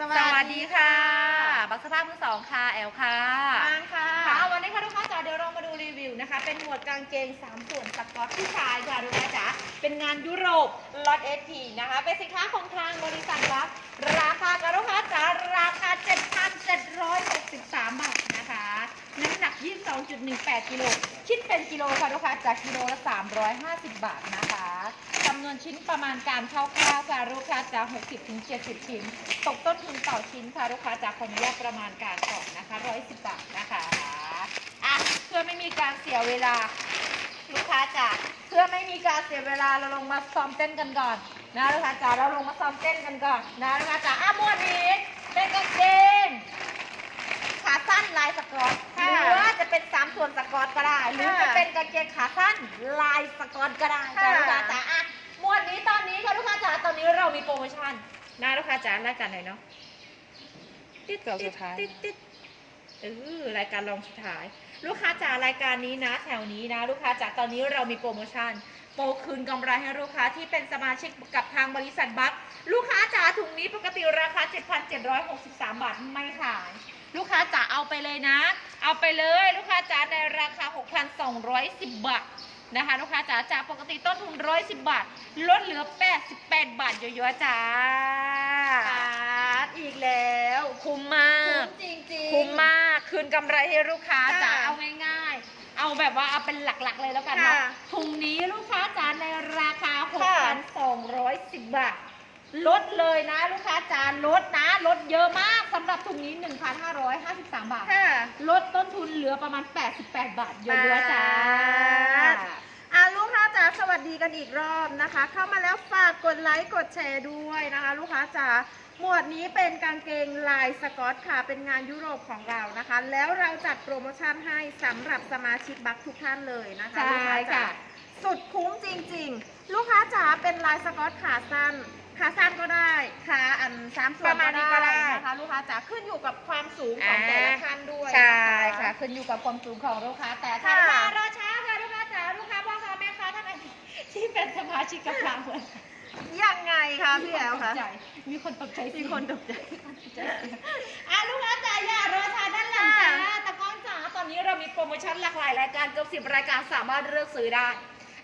สวัสดีค่ะ บักสภาพมือสองค่ะ แอลค่ะฟางค่ะค่ะ วันนี้ค่ะลูกค้าจ๋าเดี๋ยวเรามาดูรีวิวนะคะ เป็นหมวดกางเกง 3 ส่วนสกอตผู้ชายค่ะลูกค้าจ๋าเป็นงานยุโรปล็อตเอทีนะคะ เป็นสินค้าของทางบริษัทรักราคาค่ะลูกค้าจ๋าราคา 7,763 บาทนะคะน้ำหนัก 22.18 กิโล คิดเป็นกิโลค่ะลูกค้าจากกิโลละ 350 บาทนะคะจำนวน ชิ้นประมาณการคร่าวๆค่ะลูกค้าจาก60-70 ชิ้น ตกต้นทุนต่อชิ้นค่ะลูกค้าจากขออนุญาตประมาณการก่อนนะคะ110บาทนะคะอะเพื่อไม่มีการเสียเวลา ลูกค้าจ๋าเพื่อไม่มีการเสียเวลาเราลงมาซ้อมเต้นกันก่อนนะลูกค้าจ๋าเราลงมาซ้อมเต้นกันก่อนนะลูกค้าจ๋าอะมวดนี้เป็นกางเกงขาสั้นลายสกอตหค่ะรือว่าจะเป็นสามส่วนสกอตก็ได้ หรือจะเป็นกางเกงขาสั้นลายสกอตก็ได้ค่ะจ้ะลูกค้าจ๋าอะ วดนี้ตอนนี้ค่ะลูกค้าจ๋าตอนนี้เรามีโปรโมชั่นนะลูกค้าจ๋ารายการไหนเนาะติดเกือบสุดท้ายติดติดเออรายการรองสุดท้าย ลูกค้าจ๋ารายการนี้นะ แถวนี้นะ ลูกค้าจ๋าตอนนี้เรามีโปรโมชั่นโปรคืนกำไรให้ลูกค้าที่เป็นสมาชิกกับทางบริษัทบัคลูกค้าจ๋าถุงนี้ปกติราคา 7,763 บาทไม่ขายลูกค้าจ๋าเอาไปเลยนะ เอาไปเลย ลูกค้าจ๋าในราคา 6,210 บาท นะคะลูกค้าจ๋าจากปกติต้นทุน110บาท ลดเหลือ88บาทเยอะๆจ้าปาดอีกแล้ว คุ้มมากคุ้มจริงๆคุ้มมาก คืนกำไรให้ลูกค้าค่ะจ๋าเอาง่ายๆ เอาแบบว่าเอาเป็นหลักๆเลยแล้วกันเนาะค่ะถุงนี้ลูกค้าจ๋าในราคาค่ะ6,210 บาท ลดเลยนะลูกค้าจ๋าลดนะลดเยอะมากสำหรับถุงนี้ 1,553 บาท ค่ะลดต้นทุนเหลือประมาณ 88 บาทเยอะๆจ้า อะลูกค้าจ๋าสวัสดีกันอีกรอบนะคะ เข้ามาแล้วฝากกดไลค์กดแชร์ด้วยนะคะ ลูกค้าจ๋าหมวดนี้เป็นกางเกงลายสกอตค่ะ เป็นงานยุโรปของเรานะคะ แล้วเราจัดโปรโมชั่นให้สำหรับสมาชิกบัคทุกท่านเลยนะคะใช่ลูกค้าจ๋าค่ะ สุดคุ้มจริง ๆ ลูกค้าจ๋าเป็นลายสกอตขาสั้น ขาสั้นก็ได้ขาอันสามส่วนประมาณนี้ก็ได้นะคะลูกค้าจ๋าขึ้นอยู่กับความสูงของแต่ละท่านด้วยใช่นค่ะขึ้นอยู่กับความสูงของลูกค้า แต่ถ้าค่ะ ลูกค้ารอช้าค่ะลูกค้าจ๋าลูกค้าพ่อค้าแม่ค้าท่านไหนที่เป็นสมาชิกกับเราเลยยังไงคะพี่แอลคะ มีคนตกใจมีคนตกใจอะลูกค้าจ๋าอย่ารอช้าด้านหลังจ้าตะก้อนจ๋าตอนนี้เรามีโปรโมชั่นหลากหลายรายการเกือบสิบรายการสามารถเลือกซื้อได้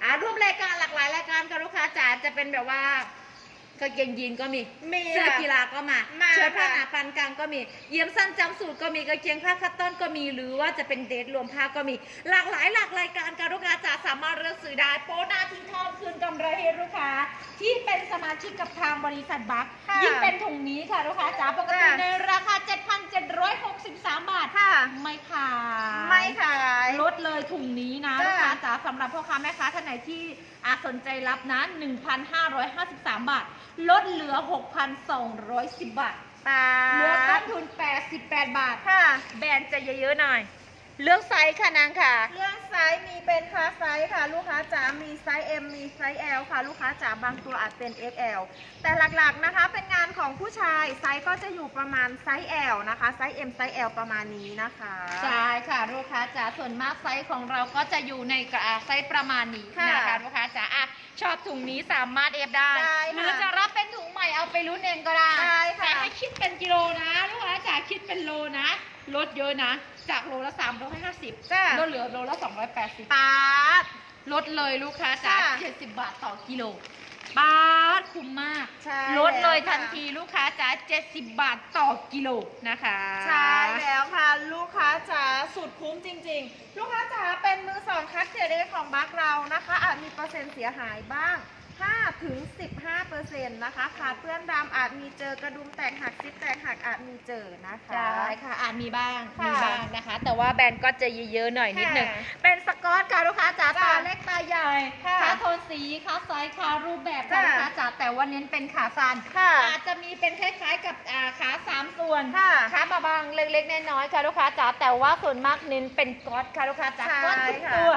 อะรูปรายการหลากหลายรายการค่ะลูกค้าจ๋าจะเป็นแบบว่า กางเกงยีนก็มีมีเสื้อค่ะกีฬาก็มามาเชิ้ตผ้าหค่ะนาพันกลางก็มี เยี่ยมสั้นจำสูตรก็มีกางเกงผ้าคัตตอนก็มี หรือว่าจะเป็นเดทรวมผ้าก็มี หลากหลายหลากรายการการลูกค้าจ๋าสามารถเลือกซื้อได้โปรหนาทีทองคืนกำไรให้ลูกค้า ที่เป็นสมาชิกกับทางบริษัทบัคค่ะยิ่งเป็นถุงนี้ค่ะลูกค้าจ๋าปกติค่ะ ในราคา 7,763 บาทค่ะ ไม่ขาย ไม่ขาย ลดเลยถุงนี้นะจ้ะ ลูกค้าจ๋าสำหรับพ่อค้าแม่ค้าท่านไหนที่อาสนใจรับนะ 1,553 บาทลดเหลือ 6,210 บาทปาเหลือต้ดนทุน 88 บาท ค่ะ แบรนด์จะเยอะๆหน่อย เลือกไซส์ค่ะนางค่ะ เรื่องไซส์มีเป็นคลาสไซส์ค่ะ ลูกค้าจ๋า มีไซส์ M มีไซส์ L ค่ะ ลูกค้าจ๋าบางตัวอาจเป็น XL แต่หลักๆนะคะเป็นงานของผู้ชายไซส์ก็จะอยู่ประมาณไซส์ L นะคะไซส์ M ไซส์ L ประมาณนี้นะคะ ใช่ค่ะ ลูกค้าจ๋าส่วนมากไซส์ของเราก็จะอยู่ในกระไซส์ประมาณนี้ค่ะ นะคะลูกค้าจ๋าอะ ชอบถุงนี้สามารถเอฟได้ได้หรือค่ะจะรับเป็นถุงใหม่เอาไปรุ่นเองก็ได้ได้ค่ะ แต่ให้คิดเป็นกิโลนะลูกค้าจ๋าคิดเป็นโลนะลดเยอะนะ จากโลละ350จ้าลดเหลือโลละ280ปาดลดเลยลูกค้าจ๋าค่ะ 70 บาทต่อกิโล บาทคุ้มมาก ใช่ลดเลยแล้วค่ะทันทีลูกค้าจ๋า70 บาทต่อกิโลนะคะ ใช่แล้วค่ะ ลูกค้าจ๋าสุดคุ้มจริง ๆ ลูกค้าจ๋าเป็นมือสองคัดเทรดของบัคเรานะคะ อาจมีเปอร์เซ็นต์เสียหายบ้าง 5ถึง15เปอร์เซ็นต์นะคะขาดเปื้อนดำอาจมีเจอกระดุมแตกหักซิปแตกหักอาจมีเจอนะคะ ใช่ค่ะอาจมีบ้างค่ะมีบ้างนะคะ แต่ว่าแบรนด์ก็จะเยอะๆหน่อยนิดหนึ่งค่ะเป็นสกอตค่ะลูกค้าจ๋าจ้ะตาเล็กตาใหญ่ค่ะขาโทนสีขาไซส์ขารูปแบบค่ะจ้ะลูกค้าจ๋าแต่ว่าเน้นเป็นขาสั้นค่ะอาจจะมีเป็นคล้ายๆกับอ่าขาสามส่วนค่ะขาบางๆเล็กๆน้อยๆค่ะลูกค้าจ๋าแต่ว่าส่วนมากเน้นเป็นก๊อตค่ะลูกค้าจ๋าใช่ก๊อตทุกค่ะตัว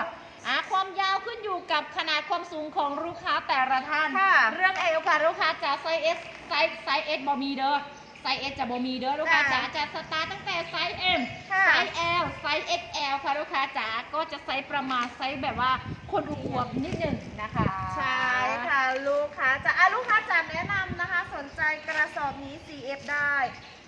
อะความยาวขึ้นอยู่กับขนาดความสูงของลูกค้าแต่ละท่าน ค่ะ เรื่องเอวค่ะลูกค้าจ๋าไซส์ S ไซส์ไซส์ S บอมีเด้อไซส์ S จะบอมีเด้อลูกค้าจ๋าจะสตาร์ทตั้งแต่ไซส์ M ค่ะไซส์ L ไซส์ XL ค่ะลูกค้าจ๋าก็จะไซส์ประมาณไซส์แบบว่าคนอวบๆนิดหนึ่งนะคะ ใช่ค่ะลูกค้าจะอะลูกค้าจะแนะนำนะคะ สนใจกระสอบนี้ CF ได้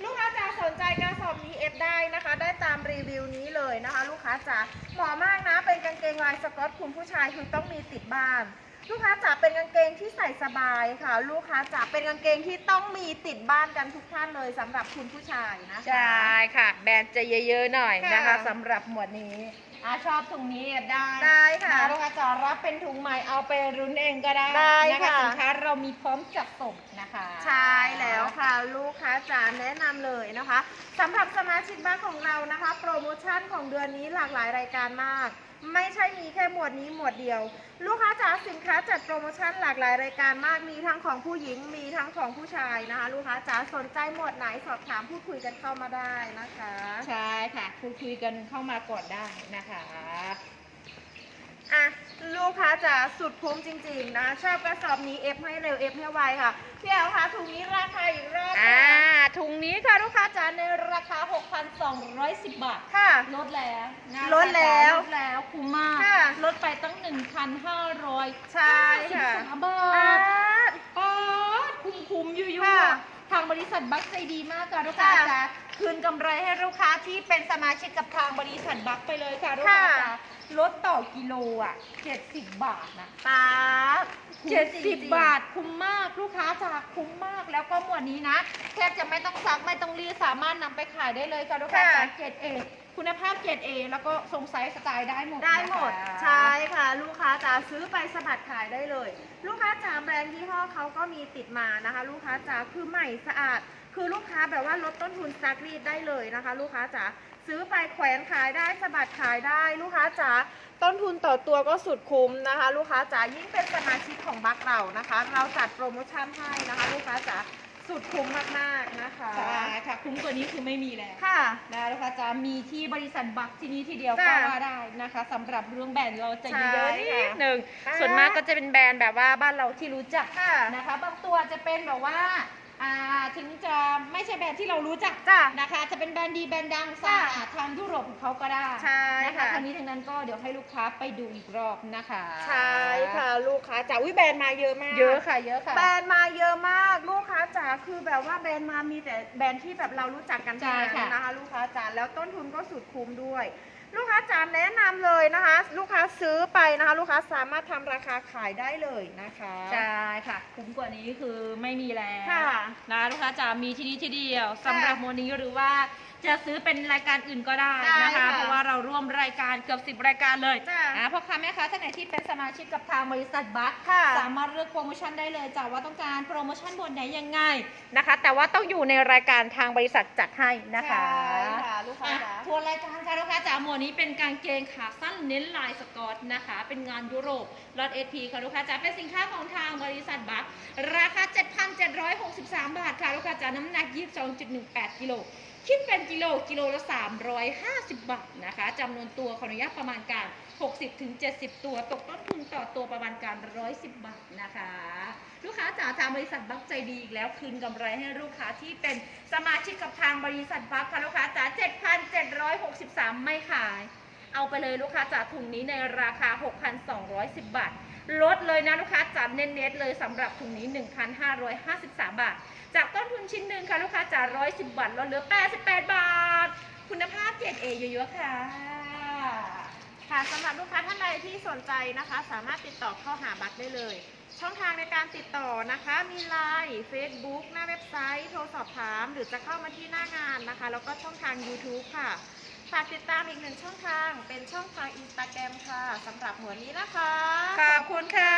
ลูกค้าจะสนใจกระสอบนี้ F ได้นะคะ ได้ตามรีวิวนี้เลยนะคะ ลูกค้าจะเหมาะมากนะเป็นกางเกงลายสก๊อตคุณผู้ชายคือต้องมีติดบ้าน ลูกค้าจะเป็นกางเกงที่ใส่สบายค่ะ ลูกค้าจะเป็นกางเกงที่ต้องมีติดบ้านกันทุกท่านเลยสำหรับคุณผู้ชายนะคะ ใช่ค่ะ แบรนด์จะเยอะๆหน่อยนะคะค่ะ สำหรับหมวดนี้อะชอบถุงนี้ได้ได้ค่ะนลูกค้าจะรับเป็นถุงใหม่เอาไปรุ้นเองก็ได้ได้นะคะค่ะ สินค้าเรามีพร้อมจัดส่งนะคะใช่แล้วค่ะลูกค้าจ๋าแนะนำเลยนะคะสำหรับสมาชิกบ้านของเรานะคะ โปรโมชั่นของเดือนนี้หลากหลายรายการมาก ไม่ใช่มีแค่หมวดนี้หมวดเดียว ลูกค้าจ๋าสินค้าจัดโปรโมชั่นหลากหลายรายการมากมีทั้งของผู้หญิงมีทั้งของผู้ชายนะคะ ลูกค้าจ๋าสนใจหมวดไหนสอบถามพูดคุยกันเข้ามาได้นะคะ ใช่ค่ะคุยคุยกันเข้ามาก่อนได้นะคะอะลูกค้าจ๋าสุดคุ้มจริงๆนะ ชอบกระสอบนี้เอฟให้เร็วเอฟให้ไวค่ะพี่แอลคะถุงนี้ราคาอีกรอบอ่าค่ะถุงนี้ค่ะลูกค้าจ๋าใน ราคา 6,210 บาท ค่ะ ลดแล้วนะลดแล้วลดแล้วคุ้มมากค่ะลดไปตั้ง 1,500ใช่ค่ะ บาอ่าทป๊าดคุ้มคุ้มๆอยู่ค่ะๆ ทางบริษัทบัคใจดีมากค่ะลูกค้าค่ะจ๋าคืนกำไรให้ลูกค้าที่เป็นสมาชิกกับทางบริษัทบัคไปเลยค่ะลูกค้าค่ะจ๋าลดต่อกิโลอะ70 บาทนะตาเจ็ดสิบบาทคุ้มมากลูกค้าจ๋าคุ้มมากแล้วก็หมวดนี้นะแทบจะไม่ต้องซักไม่ต้องรีดสามารถนำไปขายได้เลยค่ะลูกค้าจ๋าเกรดเอคุณภาพเกรดเอแล้วก็ทรงไซส์สไตล์ได้หมดได้หมดนะคะ ใช่ค่ะ ลูกค้าจ๋าซื้อไปสะบัดขายได้เลย ลูกค้าจ๋าแบรนด์ยี่ห้อเขาก็มีติดมานะคะ ลูกค้าจ๋าคือใหม่สะอาด คือลูกค้าแบบว่าลดต้นทุนซักรีดได้เลยนะคะ ลูกค้าจ๋าซื้อไปแขวนขายได้สะบัดขายได้ ลูกค้าจ๋าต้นทุนต่อตัวก็สุดคุ้มนะคะ ลูกค้าจ๋ายิ่งเป็นสมาชิกของบัคเรานะคะ เราจัดโปรโมชั่นให้นะคะ ลูกค้าจ๋า สุดคุ้มมากๆนะคะใช่ค่ะ คุ้มกว่านี้คือไม่มีแล้วค่ะ นะลูกค้าจะมีที่บริษัทบัคที่นี้ทีเดียวก็จ้ะ ว่าได้นะคะสำหรับเรื่องแบรนด์เราจะใช่เยอะๆนิค่ะดหนึ่งอ่าส่วนมากก็จะเป็นแบรนด์แบบว่าบ้านเราที่รู้จัก ค่ะ นะคะบางตัวจะเป็นแบบว่าอ่าถึงจะไม่ใช่แบรนด์ที่เรารู้จักจ้ะนะคะ จะเป็นแบรนด์ดีแบรนด์ดังสะอาดทางยุโรปของเขาก็ได้ใช่นะคะค่ะ ทั้งนี้ทั้งนั้นก็เดี๋ยวให้ลูกค้าไปดูอีกรอบนะคะใช่ค่ะ ลูกค้าจ๋าวิแบรนด์มาเยอะมากเยอะค่ะเยอะค่ะ แบรนด์มาเยอะมากลูก ค้าจ๋าคือแบบว่าแบรนด์มามีแต่แบรนด์ที่แบบเรารู้จักกันทั้งนั้นใช่ค่ะนะคะลูกค้าจ๋าแล้วต้นทุนก็สุดคุ้มด้วย ลูกค้าจ๋าแนะนำเลยนะคะ ลูกค้าซื้อไปนะคะ ลูกค้าสามารถทำราคาขายได้เลยนะคะใช่ค่ะ คุ้มกว่านี้คือไม่มีแล้วค่ะนะลูกค้าจะมีที่นี่ที่เดียวสำหรับโมนี้หรือว่าจะซื้อเป็นรายการอื่นก็ได้นะได้คะค่ะเพราะว่าเราร่วมรายการเกือบสิบรายการเลยจ้ะนะพ่อค้าแม่ค้าท่านไหนที่เป็นสมาชิกกับทางบริษัทบัคค่ะสามารถเลือกโปรโมชั่นได้เลยจ้ะว่าต้องการโปรโมชั่นบนไหนยังไงนะคะ แต่ว่าต้องอยู่ในรายการทางบริษัทจัดให้นะคะใช่ค่ะลูกค้าอะจ๋าทัวร์รายการค่ะลูกค้าจ๋าหมวดนี้เป็นกางเกงขาสั้นเน้นลายสกอตนะคะ เป็นงานยุโรปลอตเอทีค่ะลูกค้าจ๋าเป็นสินค้าของทางบริษัทบัคราคา 7,763 บาทค่ะลูกค้าจ๋าน้ำหนัก 22.18 กิโลคิดเป็นกิโลกิโลละ 350 บาทนะคะจำนวนตัวขออนุญาตประมาณการ 60-70 ตัว ตกต้นทุนต่อตัวประมาณการ 110 บาทนะคะ ลูกค้าจ๋าทางบริษัทบักใจดีอีกแล้ว คืนกำไรให้ลูกค้าที่เป็นสมาชิกกับทางบริษัทบักค่ะลูกค้าจ๋า7,763 ไม่ขาย เอาไปเลยลูกค้าจ๋าถุงนี้ในราคา 6,210 บาท ลดเลยนะลูกค้าจ๋าเน้นๆเลยสำหรับถุงนี้ 1,553 บาท จากต้นทุนชิ้นหนึ่งค่ะลูกค้าจ๋า110 บาทลดเหลือ 88 บาท คุณภาพเกรดเอเยอะๆค่ะ ค่ะสำหรับลูกค้าท่านใดที่สนใจนะคะ สามารถติดต่อเข้าหาบัตรได้เลย ช่องทางในการติดต่อนะคะ มี Line Facebook หน้าเว็บไซต์ โทรสอบถาม หรือจะเข้ามาที่หน้างานนะคะ แล้วก็ช่องทาง YouTube ค่ะ ฝากติดตามอีกหนึ่งช่องทาง เป็นช่องทางอินสตาแกรมค่ะสำหรับหัวนี้นะคะ ขอบคุณค่ะ